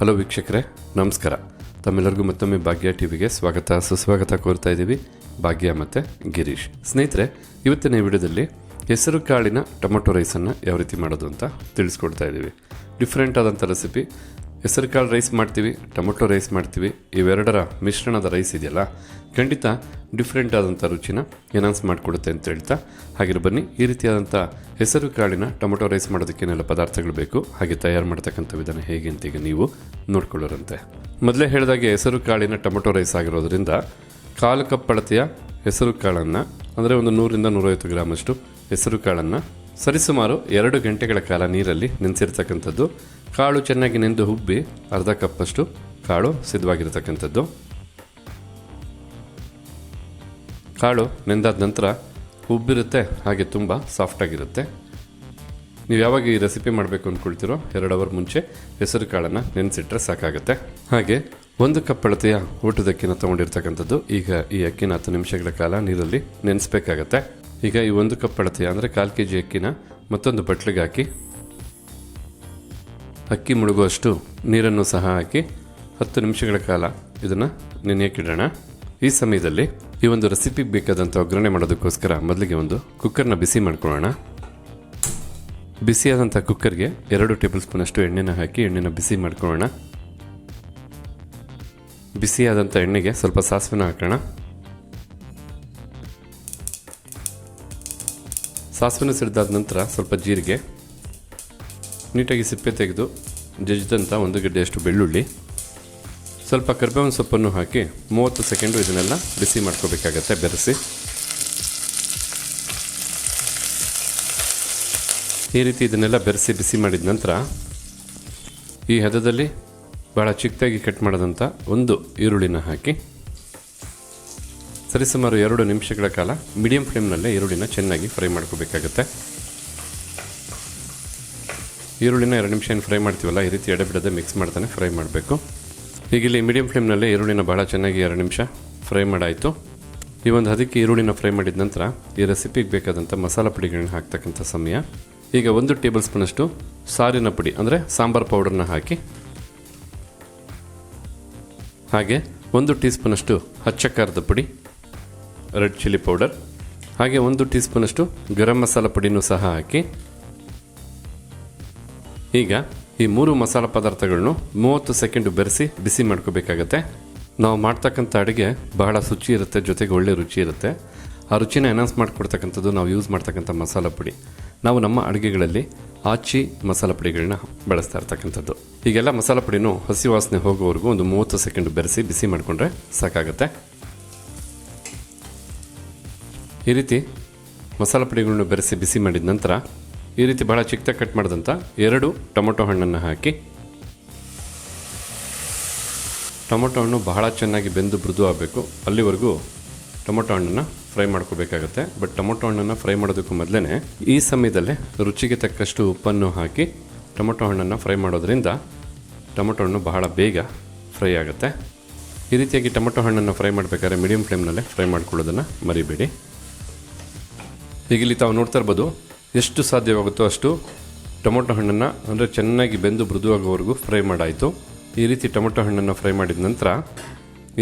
Hello ವೀಕ್ಷಕರೇ, ನಮಸ್ಕಾರ. ತಮ್ಮೆಲ್ಲರಿಗೂ ಮತ್ತೊಮ್ಮೆ ಭಾಗ್ಯ ಟಿವಿಗೆ ಸ್ವಾಗತ, ಸುಸ್ವಾಗತ ಕೋರ್ತಾ ಇದ್ದೀವಿ ಭಾಗ್ಯ ಮತ್ತು ಗಿರೀಶ್. ಸ್ನೇಹಿತರೆ, ಇವತ್ತಿನ ವಿಡಿಯೋದಲ್ಲಿ ಹೆಸರು ಕಾಳಿನ ಟೊಮೊಟೊ ರೈಸನ್ನು ಯಾವ ರೀತಿ ಮಾಡೋದು ಅಂತ ತಿಳಿಸ್ಕೊಡ್ತಾ ಇದ್ದೀವಿ. ಡಿಫ್ರೆಂಟ್ ಆದಂಥ ರೆಸಿಪಿ ಹೆಸರು ಕಾಳು ರೈಸ್ ಮಾಡ್ತೀವಿ, ಟೊಮೊಟೊ ರೈಸ್ ಮಾಡ್ತೀವಿ, ಇವೆರಡರ ಮಿಶ್ರಣದ ರೈಸ್ ಇದೆಯಲ್ಲ, ಖಂಡಿತ ಡಿಫ್ರೆಂಟ್ ಆದಂಥ ರುಚಿನ ಎನಾನ್ಸ್ ಮಾಡಿಕೊಡುತ್ತೆ ಅಂತ ಹೇಳ್ತಾ ಹಾಗೆ ಬನ್ನಿ, ಈ ರೀತಿಯಾದಂಥ ಹೆಸರು ಕಾಳಿನ ಟೊಮೊಟೊ ರೈಸ್ ಮಾಡೋದಕ್ಕೇನೆಲ್ಲ ಪದಾರ್ಥಗಳು ಬೇಕು, ಹಾಗೆ ತಯಾರು ಮಾಡ್ತಕ್ಕಂಥ ವಿಧಾನ ಹೇಗೆ ಅಂತ ಈಗ ನೀವು ನೋಡ್ಕೊಳ್ಳೋರಂತೆ. ಮೊದಲೇ ಹೇಳಿದಾಗೆ ಹೆಸರು ಕಾಳಿನ ಟೊಮೊಟೊ ರೈಸ್ ಆಗಿರೋದ್ರಿಂದ ಕಾಲು ಕಪ್ ಅಳತೆಯ ಹೆಸರು ಕಾಳನ್ನು ಅಂದರೆ ಒಂದು ನೂರಿಂದ ನೂರೈವತ್ತು ಗ್ರಾಮಷ್ಟು ಹೆಸರು ಕಾಳನ್ನು ಸರಿಸುಮಾರು ಎರಡು ಗಂಟೆಗಳ ಕಾಲ ನೀರಲ್ಲಿ ನೆನೆಸಿರ್ತಕ್ಕಂಥದ್ದು. ಕಾಳು ಚೆನ್ನಾಗಿ ನೆಂದು ಹುಬ್ಬಿ ಅರ್ಧ ಕಪ್ಪಷ್ಟು ಕಾಳು ಸಿದ್ಧವಾಗಿರ್ತಕ್ಕಂಥದ್ದು. ಕಾಳು ನೆಂದಾದ ನಂತರ ಉಬ್ಬಿರುತ್ತೆ ಹಾಗೆ ತುಂಬ ಸಾಫ್ಟಾಗಿರುತ್ತೆ ನೀವು ಯಾವಾಗ ಈ ರೆಸಿಪಿ ಮಾಡಬೇಕು ಅಂದ್ಕೊಳ್ತೀರೋ ಎರಡು ಅವರ್ ಮುಂಚೆ ಹೆಸರು ಕಾಳನ್ನು ನೆನೆಸಿಟ್ರೆ ಸಾಕಾಗುತ್ತೆ. ಹಾಗೆ ಒಂದು ಕಪ್ ಅಳತೆಯ ಊಟದ ಅಕ್ಕಿನ ತೊಗೊಂಡಿರ್ತಕ್ಕಂಥದ್ದು ಈಗ ಈ ಅಕ್ಕಿನ ಹತ್ತು ನಿಮಿಷಗಳ ಕಾಲ ನೀರಲ್ಲಿ ನೆನೆಸ್ಬೇಕಾಗತ್ತೆ. ಈಗ ಈ ಒಂದು ಕಪ್ ಅಳತೆ, ಅಂದರೆ ಕಾಲು ಕೆ ಜಿ ಅಕ್ಕಿನ ಮತ್ತೊಂದು ಬಟ್ಲಿಗೆ ಹಾಕಿ. ಅಕ್ಕಿ ಮುಳುಗುವಷ್ಟು ನೀರನ್ನು ಸಹ ಹಾಕಿ ಹತ್ತು ನಿಮಿಷಗಳ ಕಾಲ ಇದನ್ನು ನೆನೆಯಕ್ಕಿಡೋಣ ಈ ಸಮಯದಲ್ಲಿ ಈ ಒಂದು ರೆಸಿಪಿಗೆ ಬೇಕಾದಂಥ ಒಗ್ಗರಣೆ ಮಾಡೋದಕ್ಕೋಸ್ಕರ ಮೊದಲಿಗೆ ಒಂದು ಕುಕ್ಕರ್ನ ಬಿಸಿ ಮಾಡ್ಕೊಳ್ಳೋಣ. ಬಿಸಿಯಾದಂಥ ಕುಕ್ಕರ್ಗೆ ಎರಡು ಟೇಬಲ್ ಸ್ಪೂನಷ್ಟು ಎಣ್ಣೆನ ಹಾಕಿ ಎಣ್ಣೆನ ಬಿಸಿ ಮಾಡ್ಕೊಳ್ಳೋಣ. ಬಿಸಿಯಾದಂಥ ಎಣ್ಣೆಗೆ ಸ್ವಲ್ಪ ಸಾಸಿವೆನ ಹಾಕೋಣ. ಸಾಸಿವೆನ ಸಿಡಿದಾದ ನಂತರ ಸ್ವಲ್ಪ ಜೀರಿಗೆ, ನೀಟಾಗಿ ಸಿಪ್ಪೆ ತೆಗೆದು ಜಜ್ಜಿದಂಥ ಒಂದು ಗಡ್ಡೆಯಷ್ಟು ಬೆಳ್ಳುಳ್ಳಿ, ಸ್ವಲ್ಪ ಕರ್ಬೇವಿನ ಸೊಪ್ಪನ್ನು ಹಾಕಿ ಮೂವತ್ತು ಸೆಕೆಂಡು ಇದನ್ನೆಲ್ಲ ಬಿಸಿ ಮಾಡ್ಕೋಬೇಕಾಗತ್ತೆ, ಬೆರೆಸಿ. ಈ ರೀತಿ ಇದನ್ನೆಲ್ಲ ಬೆರೆಸಿ ಬಿಸಿ ಮಾಡಿದ ನಂತರ ಈ ಹದದಲ್ಲಿ ಭಾಳ ಚಿಕ್ಕದಾಗಿ ಕಟ್ ಮಾಡಿದಂಥ ಒಂದು ಈರುಳ್ಳಿನ ಹಾಕಿ ಸರಿಸುಮಾರು ಎರಡು ನಿಮಿಷಗಳ ಕಾಲ ಮೀಡಿಯಂ ಫ್ಲೇಮ್ನಲ್ಲೇ ಈರುಳ್ಳಿನ ಚೆನ್ನಾಗಿ ಫ್ರೈ ಮಾಡ್ಕೋಬೇಕಾಗುತ್ತೆ. ಈರುಳ್ಳಿನ ಎರಡು ನಿಮಿಷ ಏನು ಫ್ರೈ ಮಾಡ್ತೀವಲ್ಲ, ಈ ರೀತಿ ಎಡೆಬಿಡದೆ ಮಿಕ್ಸ್ ಮಾಡ್ತಾನೆ ಫ್ರೈ ಮಾಡಬೇಕು. ಈಗ ಇಲ್ಲಿ ಮೀಡಿಯಂ ಫ್ಲೇಮ್ನಲ್ಲೇ ಈರುಳ್ಳಿನ ಭಾಳ ಚೆನ್ನಾಗಿ ಎರಡು ನಿಮಿಷ ಫ್ರೈ ಮಾಡಾಯಿತು. ಈ ಒಂದು ಅದಕ್ಕೆ ಈರುಳ್ಳಿನ ಫ್ರೈ ಮಾಡಿದ ನಂತರ ಈ ರೆಸಿಪಿಗೆ ಬೇಕಾದಂಥ ಮಸಾಲ ಪುಡಿಗಳನ್ನ ಹಾಕ್ತಕ್ಕಂಥ ಸಮಯ. ಈಗ ಒಂದು ಟೇಬಲ್ ಸ್ಪೂನಷ್ಟು ಸಾರಿನ ಪುಡಿ, ಅಂದರೆ ಸಾಂಬಾರ್ ಪೌಡರ್ನ ಹಾಕಿ. ಹಾಗೆ ಒಂದು ಟೀ ಸ್ಪೂನಷ್ಟು ಹಚ್ಚ ಖಾರದ ಪುಡಿ ರೆಡ್ ಚಿಲ್ಲಿ ಪೌಡರ್ ಹಾಗೆ ಒಂದು ಟೀ ಸ್ಪೂನಷ್ಟು ಗರಂ ಮಸಾಲ ಪುಡಿನೂ ಸಹ ಹಾಕಿ. ಈಗ ಈ ಮೂರು ಮಸಾಲ ಪದಾರ್ಥಗಳನ್ನು ಮೂವತ್ತು ಸೆಕೆಂಡ್ ಬೆರೆಸಿ ಬಿಸಿ ಮಾಡ್ಕೋಬೇಕಾಗತ್ತೆ. ನಾವು ಮಾಡ್ತಕ್ಕಂಥ ಅಡುಗೆ ಬಹಳ ಶುಚಿ ಇರುತ್ತೆ, ಜೊತೆಗೆ ಒಳ್ಳೆ ರುಚಿ ಇರುತ್ತೆ. ಆ ರುಚಿನ ಎನೌನ್ಸ್ ಮಾಡಿಕೊಡ್ತಕ್ಕಂಥದ್ದು ನಾವು ಯೂಸ್ ಮಾಡ್ತಕ್ಕಂಥ ಮಸಾಲ ಪುಡಿ. ನಾವು ನಮ್ಮ ಅಡುಗೆಗಳಲ್ಲಿ ಆಚಿ ಮಸಾಲ ಪುಡಿಗಳನ್ನ ಬಳಸ್ತಾ ಇರ್ತಕ್ಕಂಥದ್ದು. ಈಗೆಲ್ಲ ಮಸಾಲ ಪುಡಿನೂ ಹಸಿ ವಾಸನೆ ಹೋಗೋವರೆಗೂ ಒಂದು ಮೂವತ್ತು ಸೆಕೆಂಡ್ ಬೆರೆಸಿ ಬಿಸಿ ಮಾಡಿಕೊಂಡ್ರೆ ಸಾಕಾಗುತ್ತೆ. ಈ ರೀತಿ ಮಸಾಲ ಪುಡಿಗಳನ್ನು ಬೆರೆಸಿ ಬಿಸಿ ಮಾಡಿದ ನಂತರ ಈ ರೀತಿ ಭಾಳ ಚಿಕ್ಕದಾಗಿ ಕಟ್ ಮಾಡಿದಂಥ ಎರಡು ಟೊಮೊಟೊ ಹಣ್ಣನ್ನು ಹಾಕಿ. ಟೊಮೊಟೊ ಹಣ್ಣು ಬಹಳ ಚೆನ್ನಾಗಿ ಬೆಂದು ಮೃದು ಆಗಬೇಕು. ಅಲ್ಲಿವರೆಗೂ ಟೊಮೊಟೊ ಹಣ್ಣನ್ನು ಫ್ರೈ ಮಾಡ್ಕೋಬೇಕಾಗತ್ತೆ. ಬಟ್ ಟೊಮೊಟೊ ಹಣ್ಣನ್ನು ಫ್ರೈ ಮಾಡೋದಕ್ಕೂ ಮೊದಲೇ ಈ ಸಮಯದಲ್ಲೇ ರುಚಿಗೆ ತಕ್ಕಷ್ಟು ಉಪ್ಪನ್ನು ಹಾಕಿ ಟೊಮೊಟೊ ಹಣ್ಣನ್ನು ಫ್ರೈ ಮಾಡೋದ್ರಿಂದ ಟೊಮೊಟೊ ಹಣ್ಣು ಬಹಳ ಬೇಗ ಫ್ರೈ ಆಗುತ್ತೆ. ಈ ರೀತಿಯಾಗಿ ಟೊಮೊಟೊ ಹಣ್ಣನ್ನು ಫ್ರೈ ಮಾಡಬೇಕಾದ್ರೆ ಮೀಡಿಯಂ ಫ್ಲೇಮ್ನಲ್ಲೇ ಫ್ರೈ ಮಾಡ್ಕೊಳ್ಳೋದನ್ನು ಮರಿಬೇಡಿ. ಈಗ ಇಲ್ಲಿ ತಾವು ನೋಡ್ತಾ ಇರ್ಬೋದು ಎಷ್ಟು ಸಾಧ್ಯವಾಗುತ್ತೋ ಅಷ್ಟು ಟೊಮೊಟೊ ಹಣ್ಣನ್ನು ಅಂದರೆ ಚೆನ್ನಾಗಿ ಬೆಂದು ಮೃದುವಾಗೋವರೆಗೂ ಫ್ರೈ ಮಾಡಾಯಿತು. ಈ ರೀತಿ ಟೊಮೊಟೊ ಹಣ್ಣನ್ನು ಫ್ರೈ ಮಾಡಿದ ನಂತರ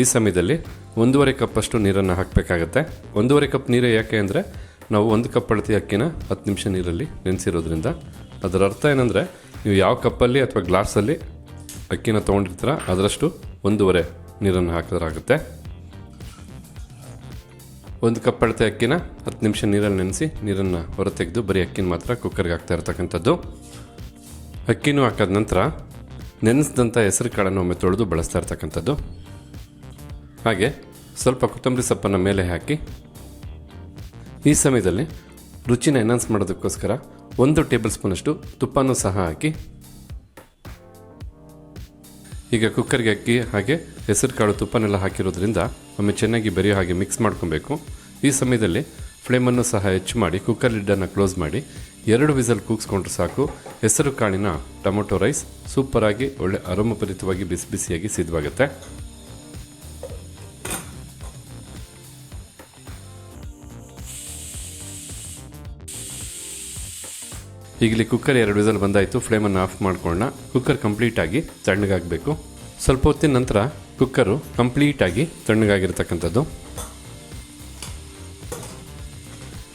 ಈ ಸಮಯದಲ್ಲಿ ಒಂದೂವರೆ ಕಪ್ಪಷ್ಟು ನೀರನ್ನು ಹಾಕಬೇಕಾಗತ್ತೆ. ಒಂದೂವರೆ ಕಪ್ ನೀರು ಯಾಕೆ ಅಂದರೆ ನಾವು ಒಂದು ಕಪ್ ಅಳತಿ ಅಕ್ಕಿನ ಹತ್ತು ನಿಮಿಷ ನೀರಲ್ಲಿ ನೆನೆಸಿರೋದ್ರಿಂದ. ಅದರ ಅರ್ಥ ಏನಂದರೆ ನೀವು ಯಾವ ಕಪ್ಪಲ್ಲಿ ಅಥವಾ ಗ್ಲಾಸಲ್ಲಿ ಅಕ್ಕಿನ ತೊಗೊಂಡಿರ್ತೀರ, ಅದರಷ್ಟು ಒಂದೂವರೆ ನೀರನ್ನು ಹಾಕಿದ್ರಾಗುತ್ತೆ. ಒಂದು ಕಪ್ ಅಳತೆ ಅಕ್ಕಿನ ಹತ್ತು ನಿಮಿಷ ನೀರಲ್ಲಿ ನೆನೆಸಿ ನೀರನ್ನು ಹೊರತೆಗೆದು ಬರೀ ಅಕ್ಕಿನ ಮಾತ್ರ ಕುಕ್ಕರ್ಗೆ ಹಾಕ್ತಾ ಇರ್ತಕ್ಕಂಥದ್ದು. ಅಕ್ಕಿನೂ ಹಾಕಾದ ನಂತರ ನೆನೆಸಿದಂಥ ಹೆಸರು ಕಾಳನ್ನು ಒಮ್ಮೆ ತೊಳೆದು ಬಳಸ್ತಾ ಇರ್ತಕ್ಕಂಥದ್ದು. ಹಾಗೆ ಸ್ವಲ್ಪ ಕೊತ್ತಂಬರಿ ಸೊಪ್ಪನ್ನು ಮೇಲೆ ಹಾಕಿ ಈ ಸಮಯದಲ್ಲಿ ರುಚಿನ ಎನ್ಹಾನ್ಸ್ ಮಾಡೋದಕ್ಕೋಸ್ಕರ ಒಂದು ಟೇಬಲ್ ಸ್ಪೂನಷ್ಟು ತುಪ್ಪನೂ ಸಹ ಹಾಕಿ ಈಗ ಕುಕ್ಕರ್ಗೆ ಅಕ್ಕಿ ಹಾಗೆ ಹೆಸರು ಕಾಳು ತುಪ್ಪನೆಲ್ಲ ಹಾಕಿರೋದ್ರಿಂದ ಒಮ್ಮೆ ಚೆನ್ನಾಗಿ ಬೆರೆಯೋ ಹಾಗೆ ಮಿಕ್ಸ್ ಮಾಡ್ಕೊಬೇಕು. ಈ ಸಮಯದಲ್ಲಿ ಫ್ಲೇಮನ್ನು ಸಹ ಹೆಚ್ಚು ಮಾಡಿ ಕುಕ್ಕರ್ ಲಿಡ್ಡನ್ನು ಕ್ಲೋಸ್ ಮಾಡಿ ಎರಡು ವಿಸಲ್ ಕೂಗಿಸ್ಕೊಂಡ್ರೆ ಸಾಕು. ಹೆಸರು ಕಾಳಿನ ಟೊಮೊಟೊ ರೈಸ್ ಸೂಪರಾಗಿ ಒಳ್ಳೆ ಅರೋಮಪರಿತವಾಗಿ ಬಿಸಿ ಬಿಸಿಯಾಗಿ ಸಿದ್ಧವಾಗುತ್ತೆ. ಈಗ ಇಲ್ಲಿ ಕುಕ್ಕರ್ ಎರಡು ವಿಸಲ್ ಬಂದಾಯಿತು ಫ್ಲೇಮನ್ನು ಆಫ್ ಮಾಡ್ಕೊಳ್ಳೋಣ. ಕುಕ್ಕರ್ ಕಂಪ್ಲೀಟಾಗಿ ತಣ್ಣಗಾಗಬೇಕು. ಸ್ವಲ್ಪ ಹೊತ್ತಿನ ನಂತರ ಕುಕ್ಕರು ಕಂಪ್ಲೀಟಾಗಿ ತಣ್ಣಗಾಗಿರ್ತಕ್ಕಂಥದ್ದು.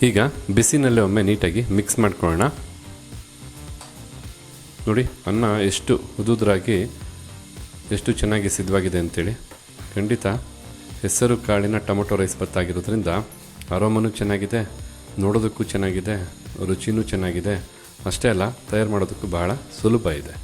ಈಗ ಬಿಸಿನಲ್ಲೇ ಒಮ್ಮೆ ನೀಟಾಗಿ ಮಿಕ್ಸ್ ಮಾಡ್ಕೊಳ್ಳೋಣ. ನೋಡಿ, ಅನ್ನ ಎಷ್ಟು ಉದುದ್ರಾಗಿ, ಎಷ್ಟು ಚೆನ್ನಾಗಿ ಸಿದ್ಧವಾಗಿದೆ ಅಂತೇಳಿ. ಖಂಡಿತ ಹೆಸರು, ಕಾಳಿನ ಟೊಮೊಟೊ ರೈಸ್ ಬತ್ತಾಗಿರೋದ್ರಿಂದ ಅರೋಮನೂ ಚೆನ್ನಾಗಿದೆ, ನೋಡೋದಕ್ಕೂ ಚೆನ್ನಾಗಿದೆ, ರುಚಿನೂ ಚೆನ್ನಾಗಿದೆ. ಅಷ್ಟೇ ಅಲ್ಲ, ತಯಾರು ಮಾಡೋದಕ್ಕೂ ಭಾಳ ಸುಲಭ ಇದೆ.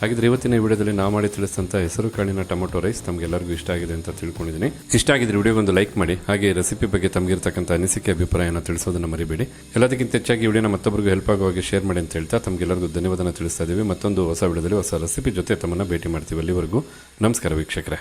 ಹಾಗಿದ್ರೆ ಇವತ್ತಿನ ವಿಡಿಯೋದಲ್ಲಿ ನಾವು ಮಾಡಿ ತಿಳಿಸಿದಂಥ ಹೆಸರು ಕಾಳಿನ ಟೊಮೊಟೊ ರೈಸ್ ತಮಗೆಲ್ಲರಿಗೂ ಇಷ್ಟ ಆಗಿದೆ ಅಂತ ತಿಳ್ಕೊಂಡಿದ್ದೀನಿ. ಇಷ್ಟ ಆಗಿದ್ರೆ ವಿಡಿಯೋಗೊಂದು ಲೈಕ್ ಮಾಡಿ, ಹಾಗೆ ರೆಸಿಪಿ ಬಗ್ಗೆ ತಮಗಿರ್ತಕ್ಕಂಥ ಅನಿಸಿಕೆ, ಅಭಿಪ್ರಾಯನ ತಿಳಿಸೋದನ್ನು ಮರಿಬೇಡಿ. ಎಲ್ಲದಕ್ಕಿಂತ ಹೆಚ್ಚಾಗಿ ವಿಡಿಯೋನ ಮತ್ತೊಬ್ಬರಿಗೂ ಹೆಲ್ಪ್ ಆಗೋ ಹಾಗೆ ಶೇರ್ ಮಾಡಿ ಅಂತ ಹೇಳ್ತಾ ತಮಗೆಲ್ಲರಿಗೂ ಧನ್ಯವಾದ ತಿಳಿಸ್ತಾ ಇದ್ದೀವಿ ಮತ್ತೊಂದು ಹೊಸ ವಿಡಿಯೋದಲ್ಲಿ ಹೊಸ ರೆಸಿಪಿ ಜೊತೆ ತಮ್ಮನ್ನು ಭೇಟಿ ಮಾಡ್ತೀವಿ ಅಲ್ಲಿವರೆಗೂ. ನಮಸ್ಕಾರ ವೀಕ್ಷಕರೇ.